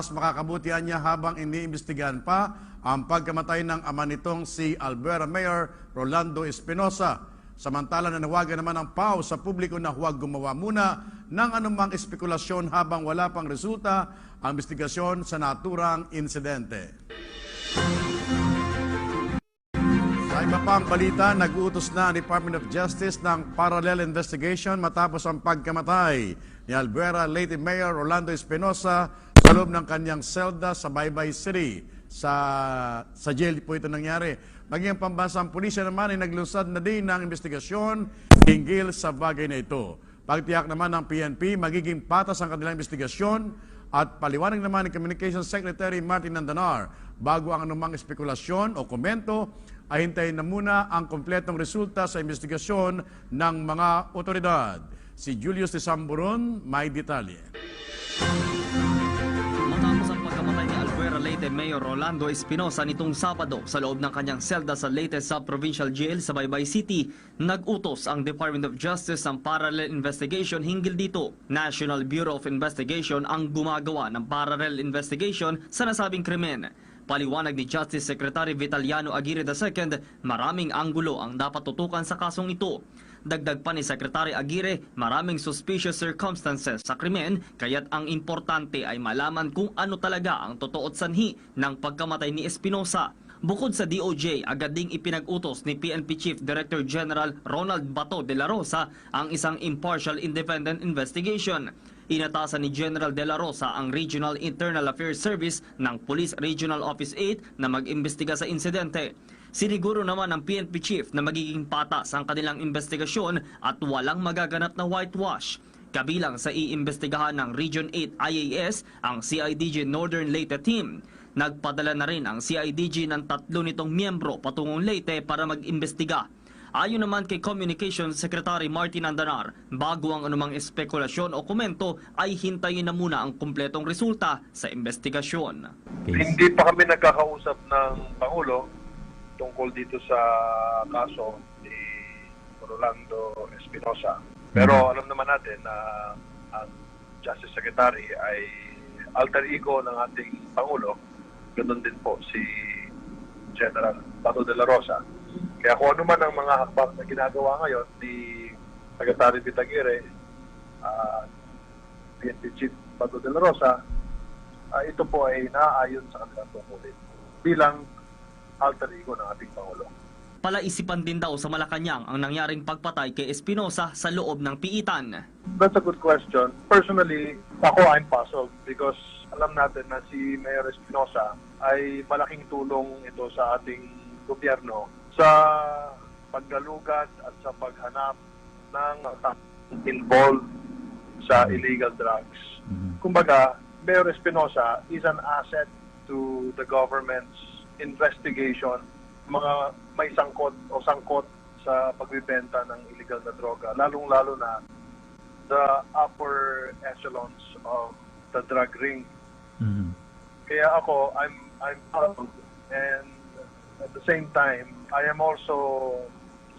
Mas makakabutihan niya habang iniimbestigahan pa ang pagkamatay ng ama nitong si Alberta Mayor Rolando Espinosa. Samantala nanawagan naman ang PAO sa publiko na huwag gumawa muna ng anumang espekulasyon habang wala pang resulta ang investigasyon sa naturang insidente. Sa iba pang balita, nag-uutos na ang Department of Justice ng parallel investigation matapos ang pagkamatay ni Albuera Leyte Mayor Orlando Espinosa sa loob ng kanyang selda sa Baybay City. Sa, sa jail po ito nangyari. Maging ang pambansang pulisya naman ay naglusad na din ng investigasyon hinggil sa bagay na ito. Pagtiyak naman ng PNP, magiging patas ang kanilang investigasyon at paliwanag naman ni Communications Secretary Martin Nandanar bago ang anumang espekulasyon o komento ay hintayin na muna ang kompletong resulta sa investigasyon ng mga otoridad. Si Julius de Samburon may detalye. Leyte Mayor Rolando Espinosa nitong Sabado sa loob ng kanyang selda sa Leyte Sub-Provincial Jail sa Baybay City, nag-utos ang Department of Justice ng parallel investigation hinggil dito. National Bureau of Investigation ang gumagawa ng parallel investigation sa nasabing krimen. Paliwanag ni Justice Secretary Vitaliano Aguirre II, maraming anggulo ang dapat tutukan sa kasong ito. Dagdag pa ni Secretary Aguirre, maraming suspicious circumstances sa krimen, kaya't ang importante ay malaman kung ano talaga ang totoo at sanhi ng pagkamatay ni Espinosa. Bukod sa DOJ, agad ding ipinag-utos ni PNP Chief Director General Ronald Bato de la Rosa ang isang impartial independent investigation. Inatasan ni General De La Rosa ang Regional Internal Affairs Service ng Police Regional Office 8 na mag-imbestiga sa insidente. Siniguro naman ng PNP Chief na magiging patas ang kanilang investigasyon at walang magaganap na whitewash. Kabilang sa iimbestigahan ng Region 8 IAS ang CIDG Northern Leyte Team. Nagpadala na rin ang CIDG ng tatlo nitong miyembro patungong Leyte para mag-imbestiga. Ayon naman kay Communications Secretary Martin Andanar, bago ang anumang espekulasyon o komento ay hintayin na muna ang kumpletong resulta sa investigasyon. Hindi pa kami nagkakausap ng Pangulo tungkol dito sa kaso ni Rolando Espinosa. Pero alam naman natin na ang Justice Secretary ay alter ego ng ating Pangulo. Ganun din po si General Pato de la Rosa. Kaya kung ano man ang mga hakbang na ginagawa ngayon ni Secretary Vitaguire, uh, PNP Chief Pato de la Rosa, ah, ito po ay naaayon sa kanilang tungkulin bilang alter ego ng ating Pangulo. Palaisipan din daw sa Malacanang ang nangyaring pagpatay kay Espinosa sa loob ng piitan. That's a good question. Personally, ako I'm puzzled because alam natin na si Mayor Espinosa ay malaking tulong ito sa ating gobyerno sa paggalugat at sa paghanap ng involved sa illegal drugs. Kumbaga, Mayor Espinosa is an asset to the government's investigation mga may sangkot o sangkot sa pagbibenta ng illegal na droga, lalong-lalo na the upper echelons of the drug ring. Kaya ako, I'm I'm proud and at the same time, I am also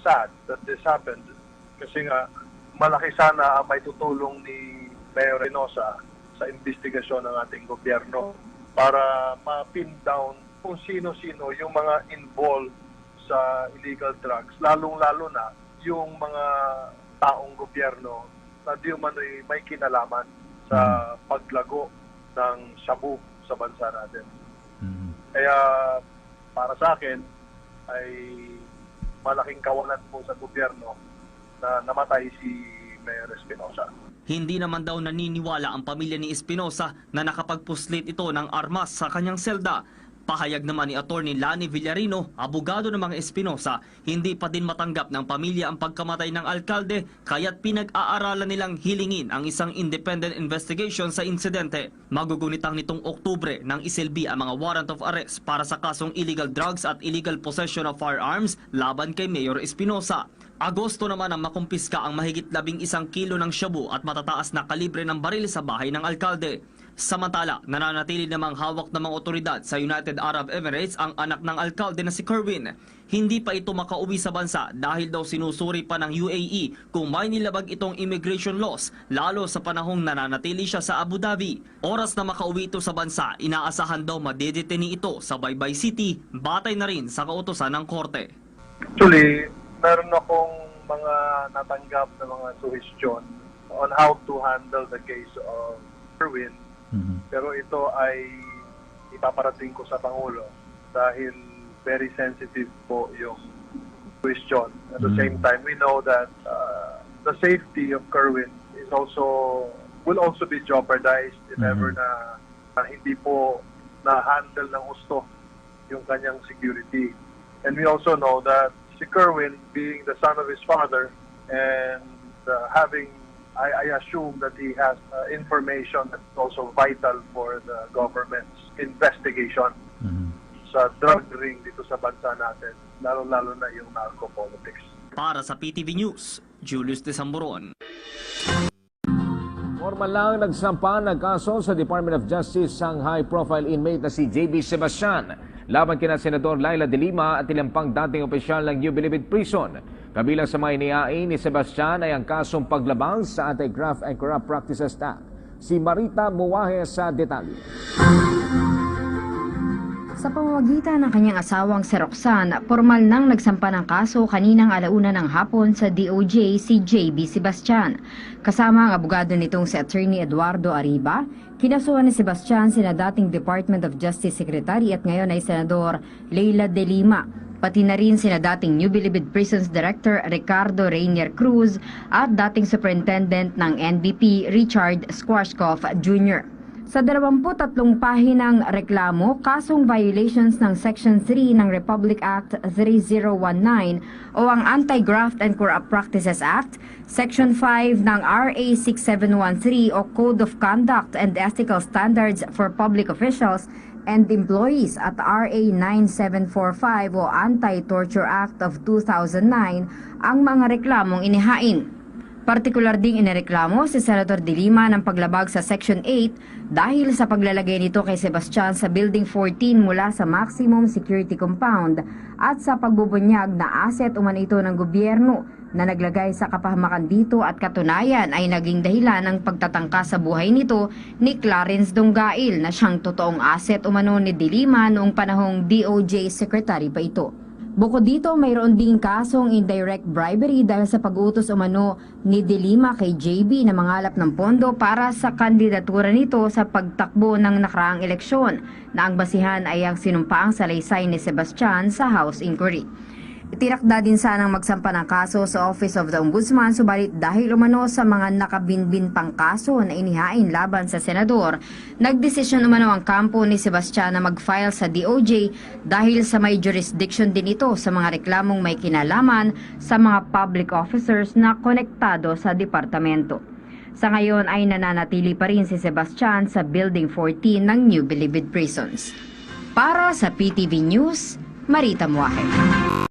sad that this happened. Kasi nga malaki sana ang may tutulong ni Mayor Reynosa sa investigasyon ng ating gobyerno para ma-pin down kung sino-sino yung mga involved sa illegal drugs, lalong-lalo na yung mga taong gobyerno na di man ay may kinalaman sa paglago ng shabu sa bansa natin. Kaya para sa akin ay malaking kawalan po sa gobyerno na namatay si Mayor Espinosa. Hindi naman daw naniniwala ang pamilya ni Espinosa na nakapagpuslit ito ng armas sa kanyang selda. Pahayag naman ni Attorney Lani Villarino, abogado ng mga Espinosa, hindi pa din matanggap ng pamilya ang pagkamatay ng alkalde kaya't pinag-aaralan nilang hilingin ang isang independent investigation sa insidente. Magugunitang nitong Oktubre nang isilbi ang mga warrant of arrest para sa kasong illegal drugs at illegal possession of firearms laban kay Mayor Espinosa. Agosto naman ang makumpiska ang mahigit labing isang kilo ng shabu at matataas na kalibre ng baril sa bahay ng alkalde. Samantala, nananatili namang hawak ng mga otoridad sa United Arab Emirates ang anak ng alkalde na si Kerwin. Hindi pa ito makauwi sa bansa dahil daw sinusuri pa ng UAE kung may nilabag itong immigration laws, lalo sa panahong nananatili siya sa Abu Dhabi. Oras na makauwi ito sa bansa, inaasahan daw madedeteni ito sa Baybay City, batay na rin sa kautosan ng korte. Actually, meron akong mga natanggap na mga suggestion on how to handle the case of Pero ito ay ipaparating ko sa Pangulo dahil very sensitive po yung question. At the same time, we know that uh, the safety of Kerwin is also will also be jeopardized if ever na, na hindi po na-handle ng gusto yung kanyang security. And we also know that si Kerwin, being the son of his father and uh, having, I, I assume that he has uh, information that's also vital for the government's investigation sa drug ring dito sa bansa natin, lalo-lalo na yung narco-politics. Para sa PTV News, Julius Desamboron. Formal lang nagsampa ng kaso sa Department of Justice ang high-profile inmate na si JB Sebastian laban kina Senador Laila de Lima at ilang pang dating opisyal ng New Bilibid Prison. Kabilang sa mga inihain ni Sebastian ay ang kasong paglabang sa Anti-Graft and Corrupt Practices Act. Si Marita Muwahe sa detalye. Sa pamamagitan ng kanyang asawang si Roxanne, formal nang nagsampa ng kaso kaninang alauna ng hapon sa DOJ si JB Sebastian. Kasama ang abogado nitong si Attorney Eduardo Ariba, kinasuhan ni Sebastian sina dating Department of Justice Secretary at ngayon ay Senador Leila De Lima. Pati na rin sina dating New Bilibid Prisons Director Ricardo Rainier Cruz at dating Superintendent ng NBP Richard Squashcoff Jr. Sa 23 pahinang reklamo, kasong violations ng Section 3 ng Republic Act 3019 o ang Anti-Graft and Corrupt Practices Act, Section 5 ng RA 6713 o Code of Conduct and Ethical Standards for Public Officials and Employees at RA 9745 o Anti-Torture Act of 2009 ang mga reklamong inihain. Partikular ding inireklamo si Senator De Lima ng paglabag sa Section 8 dahil sa paglalagay nito kay Sebastian sa Building 14 mula sa Maximum Security Compound at sa pagbubunyag na asset umano ito ng gobyerno na naglagay sa kapahamakan dito at katunayan ay naging dahilan ng pagtatangka sa buhay nito ni Clarence Donggail na siyang totoong asset umano ni De Lima noong panahong DOJ Secretary pa ito. Bukod dito, mayroon ding kasong indirect bribery dahil sa pag-utos umano ni De Lima kay JB na mangalap ng pondo para sa kandidatura nito sa pagtakbo ng nakaraang eleksyon na ang basihan ay ang sinumpaang salaysay ni Sebastian sa House Inquiry. Itinakda din sanang magsampa ng kaso sa Office of the Ombudsman subalit dahil umano sa mga nakabinbin pang kaso na inihain laban sa senador, nagdesisyon umano ang kampo ni Sebastian na mag-file sa DOJ dahil sa may jurisdiction din ito sa mga reklamong may kinalaman sa mga public officers na konektado sa departamento. Sa ngayon ay nananatili pa rin si Sebastian sa Building 14 ng New Bilibid Prisons. Para sa PTV News, Marita Muahe.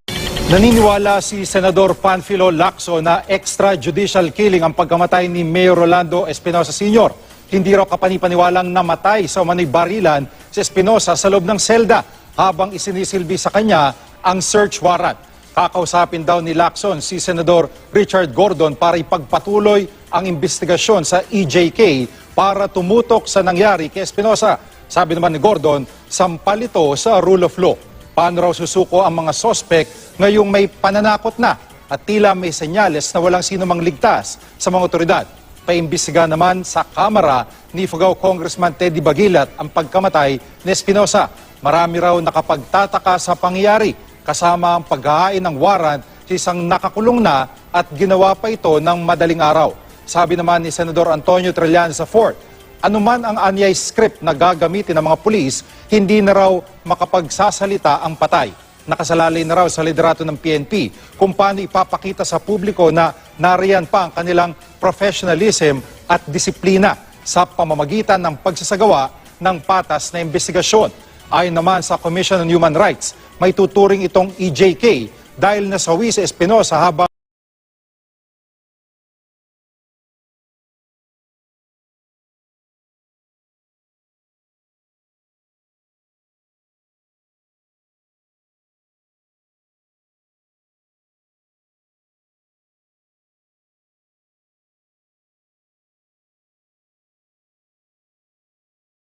Naniniwala si Senador Panfilo Lacson na extrajudicial killing ang pagkamatay ni Mayor Rolando Espinosa Sr. Hindi raw kapanipaniwalang namatay sa umano'y barilan si Espinosa sa loob ng selda habang isinisilbi sa kanya ang search warrant. Kakausapin daw ni Lacson si Senador Richard Gordon para ipagpatuloy ang investigasyon sa EJK para tumutok sa nangyari kay Espinosa. Sabi naman ni Gordon, sampal ito sa rule of law. Paano raw susuko ang mga sospek ngayong may pananakot na at tila may senyales na walang sino mang ligtas sa mga otoridad. Paimbisiga naman sa Kamara ni Fugao Congressman Teddy Bagilat ang pagkamatay ni Espinosa. Marami raw nakapagtataka sa pangyayari kasama ang paghahain ng warrant sa isang nakakulong na at ginawa pa ito ng madaling araw. Sabi naman ni Senador Antonio Trillanes IV, anuman ang anyay script na gagamitin ng mga pulis, hindi na raw makapagsasalita ang patay. Nakasalalay na raw sa liderato ng PNP kung paano ipapakita sa publiko na nariyan pa ang kanilang professionalism at disiplina sa pamamagitan ng pagsasagawa ng patas na investigasyon. Ayon naman sa Commission on Human Rights, may tuturing itong EJK dahil nasawi si Espinosa habang